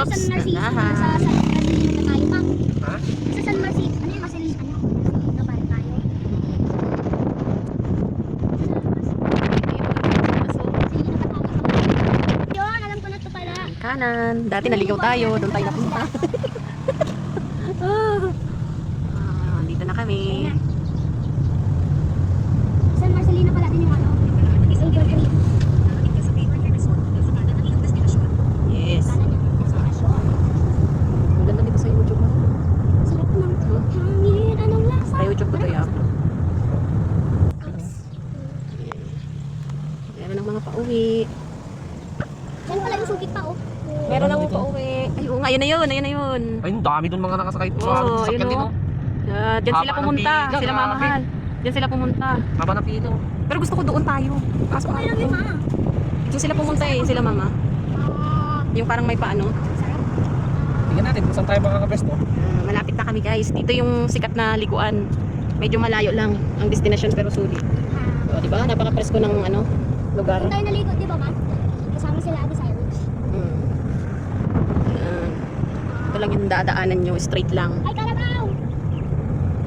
Sa San dahan. sa San na tayo pa. Ha? Sa San Marcelino, ano yung Marcelino? Ano? Rin tayo. Yun, alam ko na pala. Kanan. Dati naligaw tayo. Doon tayo napunta. Ah, dito na kami. San Marcelino pala din yung ano. Silver Creek. Yes. Kanan yung destinasyon. Ang ganda dito sa YouTube mo. Sarap ng hangin. Anong lasa? Sa YouTube ko to ya. Meron ng mga pauwi. Yan pala yung sugit pa oh. Meron ng mga pauwi. Ay, oo nga, yun na yun. Ayun na yun. Ay, ang dami doon mga nakasakay. Oo, din, o. oh. Uh, diyan sila Haba ng pumunta. Sila mamahal. Diyan sila pumunta. Haba ng pilo. Pero gusto ko doon tayo. Kaso Okay lang yun ma. Diyan sila pumunta eh. Sila mama. Ah, Yung parang may paano. Tingnan natin kung saan tayo makakabesto. Ah, malapit na kami guys. Dito yung sikat na liguan. Medyo malayo lang ang destination pero sulit. Ah. O, di ba? Napaka-presko ng ano, lugar. Kung tayo naligo, di ba ma? Kasama sila Ate Cyrus. Mm. Ayan. Ito lang yung dadaanan nyo. Straight lang. Ay, Kalabaw!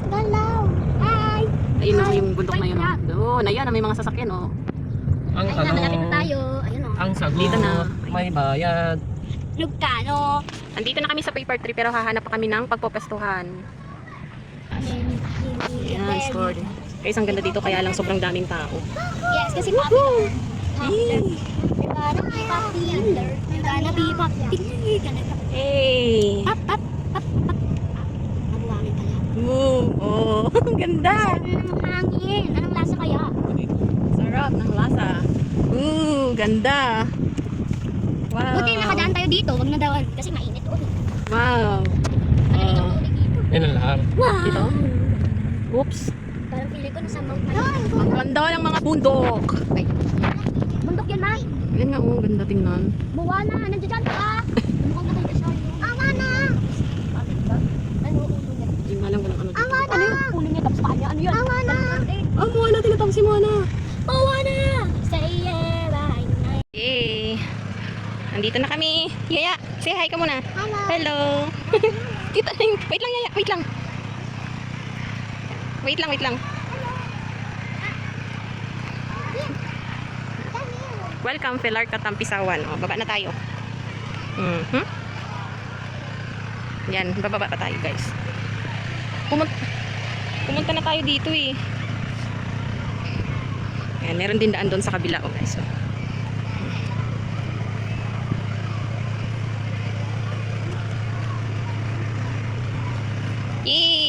Galaw! Hi! Ayun Ay, yung bundok na yun. oh. Doon, ayan. May mga sasakyan oh. Ang Ay, malapit na tayo. Ayun o. Ang sagot, Dito na. may bayad. Lugkano. Andito na kami sa paper tree pero hahanap pa kami ng pagpopestuhan. Ayan, store. Guys, ang ganda dito kaya lang sobrang daming tao. Yes, kasi popular. Popular. Gonna be popular. Hey! Pop, pop, pop, pop. Mabuhangin pala. Move! Oh, ang ganda! Anong hangin? Anong lasa kaya? Sarap ng lasa. Ooh, ganda! Wow! Buti nakadaan tayo dito. Wag na daw. Kasi mainit ulit. Wow! Ano ulit dito? Yan ang lahat. Wow! Ito? Oops! Parang pili ko nasa Mount Ay, Ang ganda ng mga bundok! Ay, Bundok yan, Mai. yan nga oh, ganda tingnan. Buwana, nandiyan dyan ka. Mukhang nakita siya. Awa na! Ano ulo niya? Yung nga lang walang ano dito. Awa na! Ano yung ulo niya? Tapos paa niya? Ano yun? Awa na! Oh, Moana! Tinatawag si Moana! Awa na! Say yeah, bye. Yay! Andito na kami. Yaya, say hi ka muna. Hello. Hello! Kita na yung... Wait lang, Yaya. Wait lang. Wait lang, wait lang. Welcome, Pilar Katampisawan. O, baba na tayo. Mm -hmm. Yan, bababa pa tayo, guys. Pumun pumunta na tayo dito, eh. Yan, meron din daan doon sa kabila, o, guys. Oh. O. Yay!